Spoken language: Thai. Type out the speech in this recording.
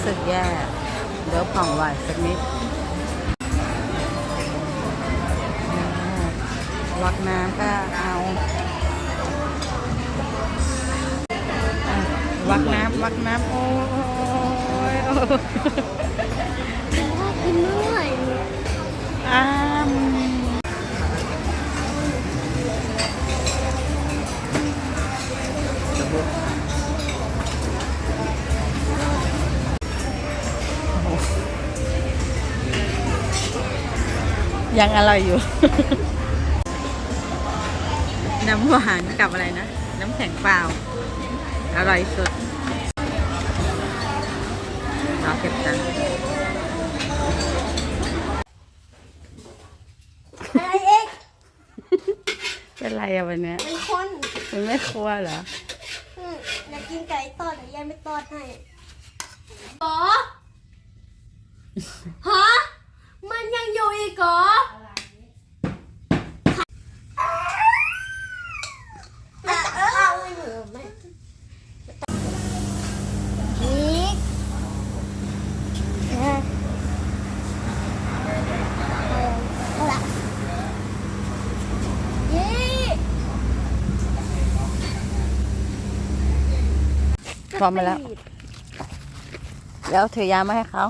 รู้สึกแย่ เดี๋ยวผ่องไหวสักนิดวักน้ำก็เอาวักน้ำวักน้ำโอ้ย ยังอร่อยอยู่ น้ำหวานกับอะไรนะ น้ำแข็งเปล่า อร่อยสุดเราเก็บตังค์อะไรเอ็กเป็นไรอะวันเนี้ยเป็นคนมันไม่ครัวเหรออืมอยากกินไก่ทอดแต่ยายไม่ทอดให้บอฮะ มันยังอยู่อีกเหรอ พร้อมมาแล้ว แล้วถือยามาให้เขา